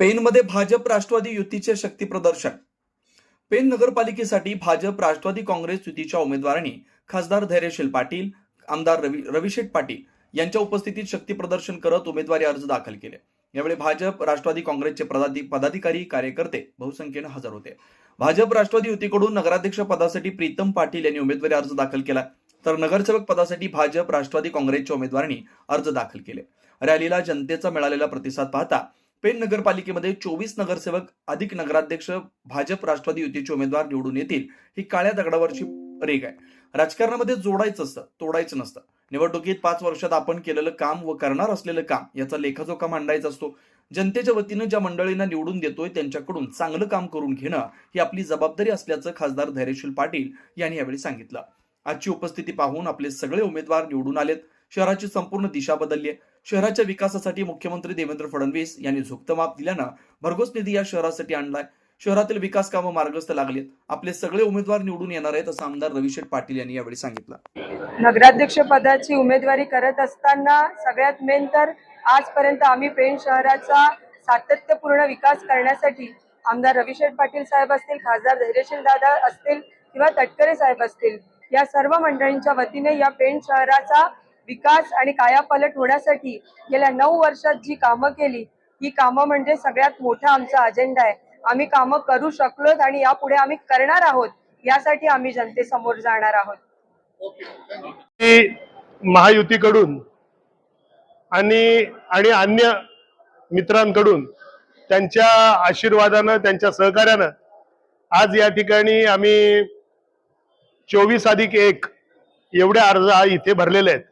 पेनमध्ये भाजप राष्ट्रवादी युतीचे शक्ती प्रदर्शन. पेन नगरपालिकेसाठी भाजप राष्ट्रवादी काँग्रेस युतीच्या उमेदवारांनी खासदार धैर्यशील पाटील आमदार रवी रविशेठ पाटील यांच्या उपस्थितीत शक्ती प्रदर्शन करत उमेदवारी अर्ज दाखल केले. यावेळी भाजप राष्ट्रवादी काँग्रेसचे पदाधिकारी कार्यकर्ते बहुसंख्येनं हजर होते. भाजप राष्ट्रवादी युतीकडून नगराध्यक्ष पदासाठी प्रीतम पाटील यांनी उमेदवारी अर्ज दाखल केला. तर नगरसेवक पदासाठी भाजप राष्ट्रवादी काँग्रेसच्या उमेदवारांनी अर्ज दाखल केले. रॅलीला जनतेचा मिळालेला प्रतिसाद पाहता पेण नगरपालिकेमध्ये चोवीस नगरसेवक अधिक नगराध्यक्ष भाजप राष्ट्रवादी युतीचे उमेदवार निवडून येतील ही काळ्या दगडावरची रेग आहे. राजकारणामध्ये जोडायचं असतं तोडायचं नसतं. निवडणुकीत पाच वर्षात आपण केलेलं काम व करणार असलेलं काम याचा लेखाजोखा मांडायचा असतो. जनतेच्या वतीनं ज्या मंडळींना निवडून देतोय त्यांच्याकडून चांगलं काम करून घेणं ही आपली जबाबदारी असल्याचं खासदार धैर्यशील पाटील यांनी यावेळी सांगितलं. आजची उपस्थिती पाहून आपले सगळे उमेदवार निवडून आलेत. शहराची संपूर्ण दिशा बदलली आहे. शहराच्या विकासासाठी मुख्यमंत्री देवेंद्र फडणवीस यांनी झुकतं माप दिल्यानं भरघोस निधी या शहरासाठी आणलाय. शहरातील विकास कामं मार्गस्थ लागलीत. आपले सगळे उमेदवार निवडून येणार आहेत असं आमदार रविशेठ पाटील यांनी यावेळी सांगितलं. नगराध्यक्ष पदाची उमेदवारी करत असताना सगळ्यात मेन तर आजपर्यंत आम्ही पेण शहराचा सातत्यपूर्ण विकास करण्यासाठी आमदार रविशेठ पाटील साहेब असतील खासदार धैर्यशील दादा असतील किंवा तटकरे साहेब असतील या सर्व मंडळींच्या वतीने या पेण शहराचा विकास आणि कायापालट होण्यासाठी गेल्या नऊ वर्षात जी कामं केली ही कामं म्हणजे सगळ्यात मोठा आमचा अजेंडा आहे. आम्ही कामं करू शकलोत आणि यापुढे आम्ही करणार आहोत यासाठी आम्ही जनतेसमोर जाणार आहोत. की महायुतीकडून आणि आणि अन्य मित्रांकडून त्यांच्या आशीर्वादानं त्यांच्या सहकार्यानं आज या ठिकाणी आम्ही चोवीस अधिक एक एवढे अर्ज इथे भरलेले आहेत.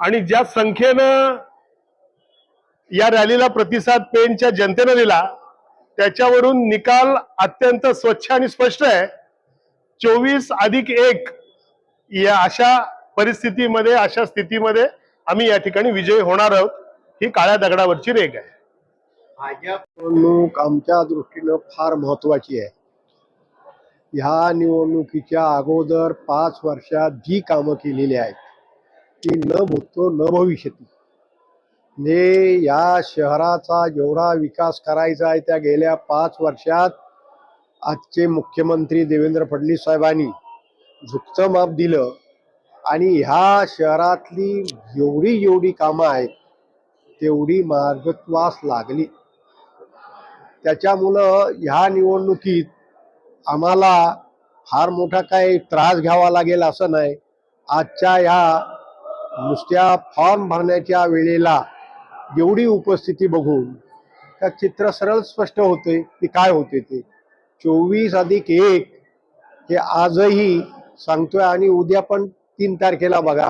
आणि ज्या संख्येनं या रॅलीला प्रतिसाद पेनच्या जनतेनं दिला त्याच्यावरून निकाल अत्यंत स्वच्छ आणि स्पष्ट आहे. चोवीस अधिक एक या अशा परिस्थितीमध्ये अशा स्थितीमध्ये आम्ही या ठिकाणी विजयी होणार आहोत. ही काळ्या दगडावरची रेग आहे. निवडणूक आमच्या दृष्टीनं फार महत्वाची आहे. ह्या निवडणुकीच्या अगोदर पाच वर्षात जी कामं केलेली आहेत ती न भूतो न भविष्यती. म्हणजे या शहराचा जेवढा विकास करायचा आहे त्या गेल्या पाच वर्षात आजचे मुख्यमंत्री देवेंद्र फडणवीस साहेबांनी झुकतं माप दिलं आणि ह्या शहरातली जेवढी जेवढी कामं आहेत तेवढी मार्गत्वास लागली. त्याच्यामुळं ह्या निवडणुकीत आम्हाला फार मोठा काही त्रास घ्यावा लागेल असं नाही. आजच्या ह्या नुसत्या फॉर्म भरण्याच्या वेळेला एवढी उपस्थिती बघून त्या चित्र सरळ स्पष्ट होते की काय होते ते. चोवीस अधिक एक हे आजही सांगतोय आणि उद्या पण तीन तारखेला बघा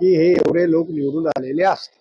की हे एवढे लोक निवडून आलेले असतात.